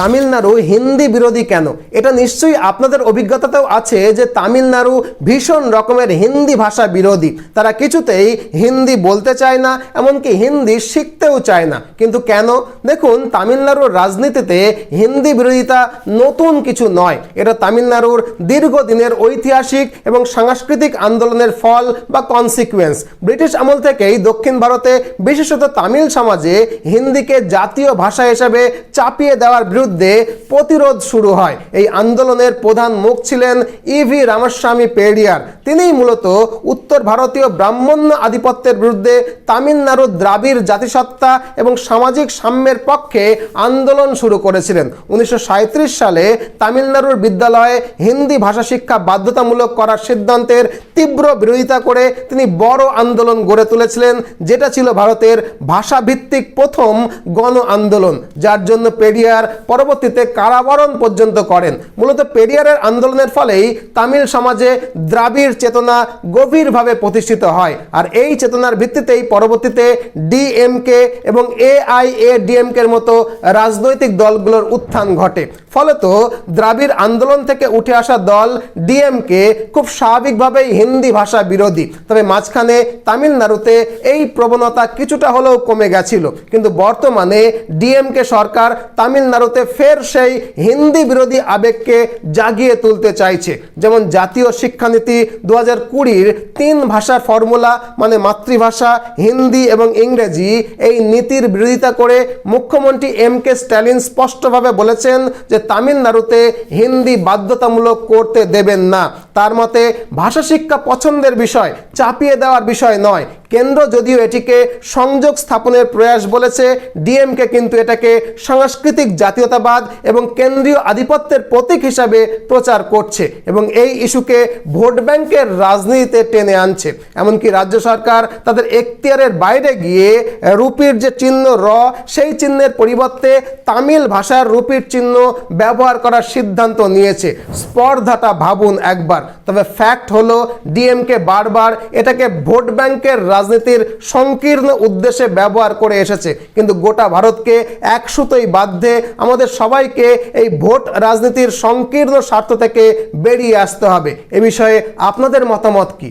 তামিলনাড়ু হিন্দি বিরোধী কেন? এটা নিশ্চয়ই আপনাদের অভিজ্ঞতাতেও আছে যে তামিলনাড়ু ভীষণ রকমের হিন্দি ভাষা বিরোধী। তারা কিছুতেই হিন্দি বলতে চায় না, এমনকি হিন্দি শিখতেও চায় না। কিন্তু কেন? দেখুন, তামিলনাড়ুর রাজনীতিতে হিন্দি বিরোধিতা নতুন কিছু নয়। এটা তামিলনাড়ুর দীর্ঘদিনের ঐতিহাসিক এবং সাংস্কৃতিক আন্দোলনের ফল বা কনসিকুয়েন্স ব্রিটিশ আমল থেকেই দক্ষিণ ভারতে বিশেষত তামিল সমাজে হিন্দিকে জাতীয় ভাষা হিসেবে চাপিয়ে দেওয়ার বিরুদ্ধে প্রতিরোধ শুরু হয়। এই আন্দোলনের প্রধান মুখ ছিলেন ইভি রামস্বামী পেরিয়ার তিনিই মূলত উত্তর ভারতীয় ব্রাহ্মণ্য আধিপত্যের বিরুদ্ধে তামিলনাড়ুর দ্রাবিড় জাতিসত্তা এবং সামাজিক সাম্যের পক্ষে আন্দোলন শুরু করেছিলেন। উনিশশো সাঁইত্রিশ সালে তামিলনাড়ুর বিদ্যালয়ে হিন্দি ভাষা শিক্ষা বাধ্যতামূলক করার সিদ্ধান্তের তীব্র বিরোধিতা করে তিনি বড় আন্দোলন গড়ে তুলেছিলেন, যেটা ছিল ভারতের ভাষাভিত্তিক প্রথম গণ আন্দোলন, যার জন্য পেরিয়ার পরবর্তীতে কারাবরণ পর্যন্ত করেন। মূলত পেরিয়ারের আন্দোলনের ফলেই তামিল সমাজে দ্রাবিড় চেতনা গভীরভাবে প্রতিষ্ঠিত হয়। আর এই চেতনার ভিত্তিতেই পরবর্তীতে ডিএমকে এবং এআইএডিএমকের মতো রাজনৈতিক দলগুলোর উত্থান ঘটে। ফলত দ্রাবিড় আন্দোলন থেকে উঠে আসা দল ডিএমকে খুব স্বাভাবিকভাবেই হিন্দি ভাষা বিরোধী। তবে মাঝখানে তামিলনাড়ুতে এই প্রবণতা কিছুটা হলেও কমে গেছিল। কিন্তু বর্তমানে ডিএমকে সরকার তামিলনাড়ুতে ফের সেই হিন্দি বিরোধী আবেগকে জাগিয়ে তুলতে চাইছে। যেমন জাতীয় শিক্ষানীতি দু হাজার কুড়ির তিন ভাষার ফর্মুলা মানে মাতৃভাষা, হিন্দি এবং ইংরেজি, এই নীতির বিরোধিতা করে মুখ্যমন্ত্রী এম কে স্ট্যালিন স্পষ্টভাবে বলেছেন যে তামিলনাড়ুতে হিন্দি বাধ্যতামূলক করতে দেবেন না। তার মতে ভাষা শিক্ষা পছন্দের বিষয়, চাপিয়ে দেওয়ার বিষয় নয়। কেন্দ্র যদিও এটিকে সংযোগ স্থাপনের প্রয়াস বলেছে, ডিএমকে কিন্তু এটাকে সাংস্কৃতিক জাতীয়তাবাদ এবং কেন্দ্রীয় আধিপত্যের প্রতীক হিসাবে প্রচার করছে এবং এই ইস্যুকে ভোট ব্যাংকের রাজনীতিতে টেনে আনছে। এমনকি রাজ্য সরকার তাদের এখতিয়ারের বাইরে গিয়ে রুপির যে চিহ্ন র, সেই চিহ্নের পরিবর্তে তামিল ভাষার রুপির চিহ্ন ব্যবহার করার সিদ্ধান্ত নিয়েছে। স্পর্ধাটা ভাবুন একবার। তবে ফ্যাক্ট হলো ডিএমকে বারবার এটাকে ভোট ব্যাংকের রাজনীতির সংকীর্ণ উদ্দেশ্যে ব্যবহার করে এসেছে। কিন্তু গোটা ভারতকে এক সুতোই বাধ্যে আমাদের সবাইকে এই ভোট রাজনীতির সংকীর্ণ স্বার্থ থেকে বেরিয়ে আসতে হবে। এ বিষয়ে আপনাদের মতামত কি?